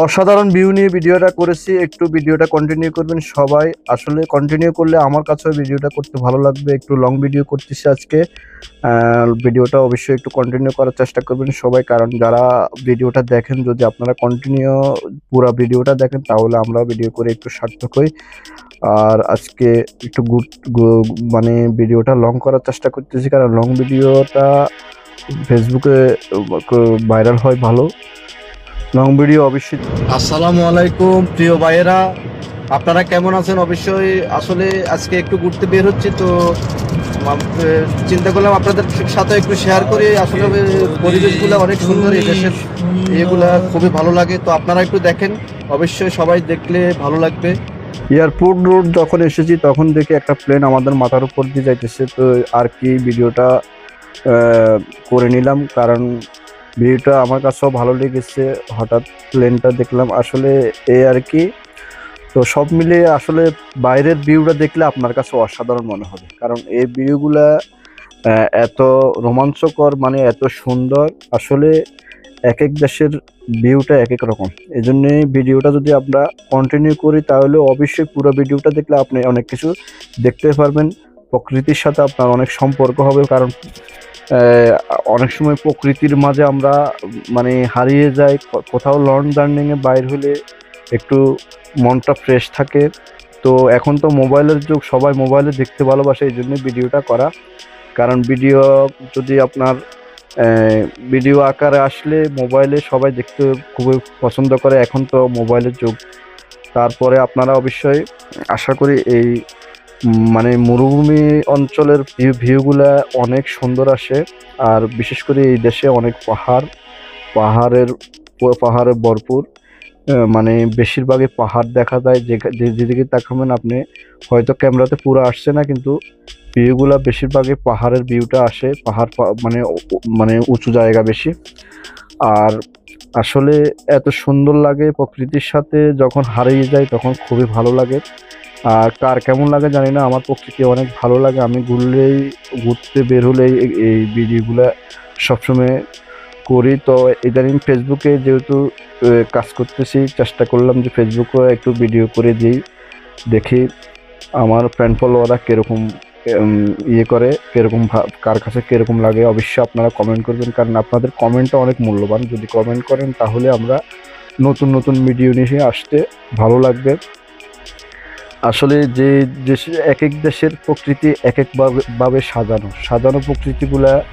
অসাধারণ ভিউ নিয়ে ভিডিওটা করেছি। একটু ভিডিওটা কন্টিনিউ করবেন সবাই। আসলে কন্টিনিউ করলে আমার কাছেও ভিডিওটা করতে ভালো লাগবে। একটু লং ভিডিও করতেছি আজকে। ভিডিওটা অবশ্যই একটু কন্টিনিউ করার চেষ্টা করবেন সবাই। কারণ যারা ভিডিওটা দেখেন, যদি আপনারা কন্টিনিউ পুরো ভিডিওটা দেখেন, তাহলে আমরা ভিডিও করে একটু সার্থক হই। আর আজকে একটু গুড মানে ভিডিওটা লং করার চেষ্টা করতেছি। কারণ লং ভিডিওটা ফেসবুকে ভাইরাল হয় ভালো। লং ভিডিও অবশ্যই আসসালামু আলাইকুম প্রিয় ভাইয়েরা। আপনারা কেমন আছেন? অবশ্যই আসলে আজকে একটু ঘুরতে বের হচ্ছে তো চিন্তা করলাম আপনাদের সাথে একটু শেয়ার করি। আসলে পরিবেশগুলো অনেক সুন্দর এই দেশের খুবই ভালো লাগে। তো আপনারা একটু দেখেন অবশ্যই সবাই দেখলে ভালো লাগবে। এয়ারপোর্ট রোড যখন এসেছি তখন দেখি একটা প্লেন আমাদের মাথার উপর দিয়ে যাইতেছে। তো আর কি ভিডিওটা করে নিলাম। কারণ ভিডিওটা আমার কাছেও ভালো লেগেছে, হঠাৎ প্লেনটা দেখলাম। আসলে এ আর কি, তো সব মিলিয়ে আসলে বাইরের ভিউটা দেখলে আপনার কাছে অসাধারণ মনে হবে। কারণ এই ভিউগুলা এত রোমাঞ্চকর মানে এত সুন্দর, আসলে এক এক দেশের ভিউটা এক এক রকম। এই জন্য ভিডিওটা যদি আমরা কন্টিনিউ করি, তাহলে অবশ্যই পুরো ভিডিওটা দেখলে আপনি অনেক কিছু দেখতে পারবেন। প্রকৃতির সাথে আপনার অনেক সম্পর্ক হবে, কারণ অনেক সময় প্রকৃতির মাঝে আমরা মানে হারিয়ে যাই কোথাও লং জার্নিংয়ে বাইর হলে একটু মনটা ফ্রেশ থাকে। তো এখন তো মোবাইলের যুগ, সবাই মোবাইলে দেখতে ভালোবাসে, এই জন্য ভিডিওটা করা। কারণ ভিডিও যদি আপনার ভিডিও আকারে আসলে মোবাইলে সবাই দেখতে খুবই পছন্দ করে, এখন তো মোবাইলের যুগ। তারপরে আপনারা অবশ্যই আশা করি এই মানে মরুভূমি অঞ্চলের ভিউ ভিউগুলা অনেক সুন্দর আসে। আর বিশেষ করে এই দেশে অনেক পাহাড়, পাহাড়ের পাহাড়ে ভরপুর। মানে বেশিরভাগই পাহাড় দেখা যায়। যে যেদিকে তাকাবেন আপনি, হয়তো ক্যামেরাতে পুরো আসছে না, কিন্তু ভিউগুলা বেশিরভাগই পাহাড়ের ভিউটা আসে। পাহাড় মানে মানে উঁচু জায়গা বেশি। আর আসলে এত সুন্দর লাগে প্রকৃতির সাথে। যখন হারিয়ে যায়, তখন খুবই ভালো লাগে। আর কার কেমন লাগে জানি না, আমার প্রকৃতি অনেক ভালো লাগে। আমি ঘুরলেই, ঘুরতে বের হলেই এই- ভিডিওগুলো সবসময় করি। তো ইদানিং ফেসবুকে যেহেতু কাজ করতেছি, চেষ্টা করলাম যে ফেসবুকে একটু ভিডিও করে দিই, দেখি আমার ফ্রেন্ড ফলোয়াররা কীরকম ইয়ে করে, কীরকম কার কাছে কীরকম লাগে। অবশ্যই আপনারা কমেন্ট করবেন, কারণ আপনাদের কমেন্টটা অনেক মূল্যবান। যদি কমেন্ট করেন, তাহলে আমরা নতুন নতুন ভিডিও নিয়ে আসতে ভালো লাগবে। আসলে যে দেশে এক এক দেশের প্রকৃতি এক এক ভাবে- ভাবে সাজানো। সাজানো প্রকৃতিগুলা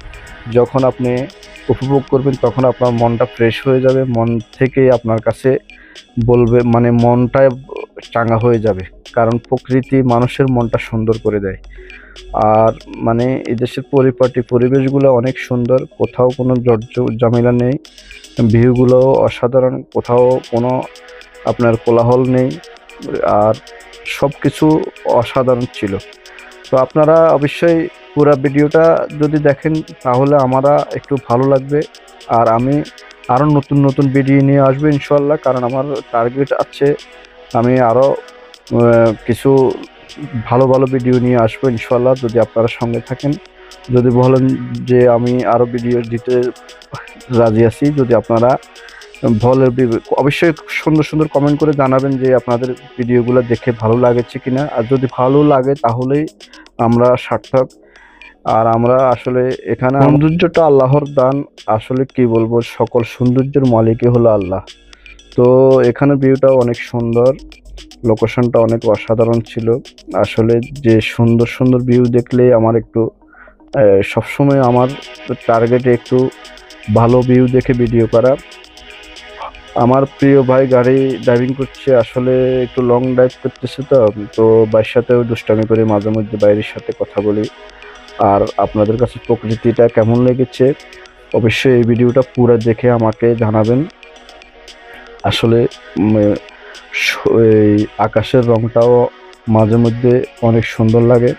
যখন আপনি উপভোগ করবেন, তখন আপনার মনটা ফ্রেশ হয়ে যাবে, মন থেকে আপনার কাছে বলবে মানে মনটা চাঙ্গা হয়ে যাবে। কারণ প্রকৃতি মানুষের মনটা সুন্দর করে দেয়। আর মানে এই দেশের পরিপাটি, পরিবেশগুলো অনেক সুন্দর, কোথাও কোনো জর্জ, ঝামেলা নেই, ভিউগুলো অসাধারণ, কোথাও কোনো আপনার কোলাহল নেই। আর সব কিছু অসাধারণ ছিল। তো আপনারা অবশ্যই পুরো ভিডিওটা যদি দেখেন, তাহলে আমারা একটু ভালো লাগবে। আর আমি আরও নতুন নতুন ভিডিও নিয়ে আসব ইনশাল্লাহ কারণ আমার টার্গেট আছে আমি আরও কিছু ভালো ভালো ভিডিও নিয়ে আসব ইনশাল্লাহ যদি আপনারা সঙ্গে থাকেন। যদি বলেন যে আমি আরও ভিডিও দিতে রাজি আছি, যদি আপনারা ভালো অবশ্যই সুন্দর সুন্দর কমেন্ট করে জানাবেন যে আপনাদের ভিডিওগুলো দেখে ভালো লাগেছে কিনা। আর যদি ভালো লাগে তাহলেই আমরা সার্থক। আর আমরা আসলে এখানে সৌন্দর্যটা আল্লাহর দান। আসলে কি বলব, সকল সৌন্দর্যের মালিকই হলো আল্লাহ। তো এখানে ভিউটা অনেক সুন্দর লোকেশনটা অনেক অসাধারণ ছিল। আসলে যে সুন্দর সুন্দর ভিউ দেখলে আমার একটু সবসময় আমার টার্গেটে একটু ভালো ভিউ দেখে ভিডিও করা। আমার প্রিয় ভাই গাড়ি ড্রাইভিং করছে, আসলে একটু লং ড্রাইভ করতেছে তো তো বাইরের সাথেও দুষ্টামি করে মাঝে মধ্যে বাইরের সাথে কথা বলি। আর আপনাদের কাছে প্রকৃতিটা কেমন লেগেছে, অবশ্যই এই ভিডিওটা পুরো দেখে আমাকে জানাবেন। আসলে এই আকাশের রংটাও মাঝে মধ্যে অনেক সুন্দর লাগে।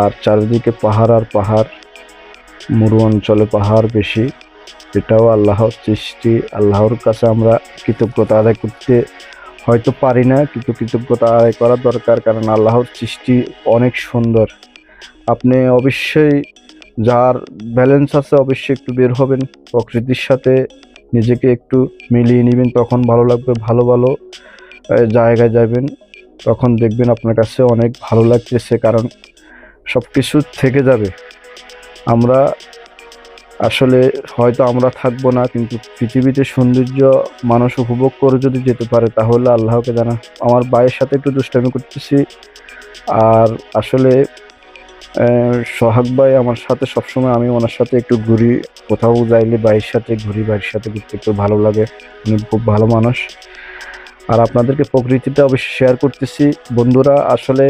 আর চারিদিকে পাহাড় আর পাহাড়, মরু অঞ্চলে পাহাড় বেশি। এটাও আল্লাহর সৃষ্টি, আল্লাহর কাছে আমরা কৃতজ্ঞতা আদায় করতে হয়তো পারি না, কিন্তু কৃতজ্ঞতা আদায় করা দরকার, কারণ আল্লাহর সৃষ্টি অনেক সুন্দর। আপনি অবশ্যই যার ব্যালেন্স আছে অবশ্যই একটু বের হবেন, প্রকৃতির সাথে নিজেকে একটু মিলিয়ে নেবেন, তখন ভালো লাগবে, ভালো ভালো জায়গায় যাবেন, তখন দেখবেন আপনার কাছে অনেক ভালো লাগতেছে, কারণ সব কিছু থেকে যাবে। আমরা আসলে হয়তো আমরা থাকব না, কিন্তু পৃথিবীতে সৌন্দর্য মানুষ উপভোগ করে যদি যেতে পারে, তাহলে আল্লাহকে জানা। আমার ভাইয়ের সাথে একটু দুষ্টামি করতেছি, আর আসলে সোহাগ ভাই আমার সাথে সবসময় আমি ওনার সাথে একটু ঘুরি, কোথাও যাইলে ভাইয়ের সাথে ঘুরি, ভাইয়ের সাথে ঘুরতে একটু ভালো লাগে। উনি খুব ভালো মানুষ। আর আপনাদেরকে প্রকৃতিটা অবশ্যই শেয়ার করতেছি। বন্ধুরা, আসলে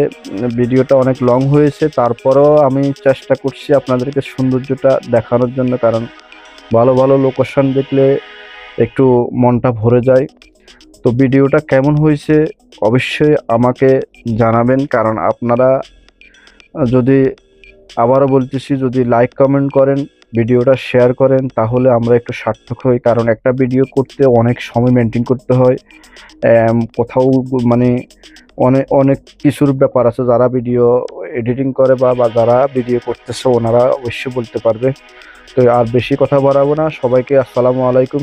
ভিডিওটা অনেক লং হয়েছে, তারপরেও আমি চেষ্টা করছি আপনাদেরকে সৌন্দর্যটা দেখানোর জন্য, কারণ ভালো ভালো লোকেশন দেখলে একটু মনটা ভরে যায়। তো ভিডিওটা কেমন হয়েছে অবশ্যই আমাকে জানাবেন, কারণ আপনারা যদি আবারও বলতেছি, যদি লাইক কমেন্ট করেন ভিডিওটা শেয়ার করেন, তাহলে আমরা একটু সার্থক হই। কারণ একটা ভিডিও করতে অনেক সময় মেনটেন করতে হয়। কোথাও মানে অনেক অনেক কিছুর ব্যাপার আছে। যারা ভিডিও এডিটিং করে বা বা যারা ভিডিও করতেছে, ওনারা অবশ্যই বলতে পারবে। তো আর বেশি কথা বাড়াবো না। সবাইকে আসসালামু আলাইকুম।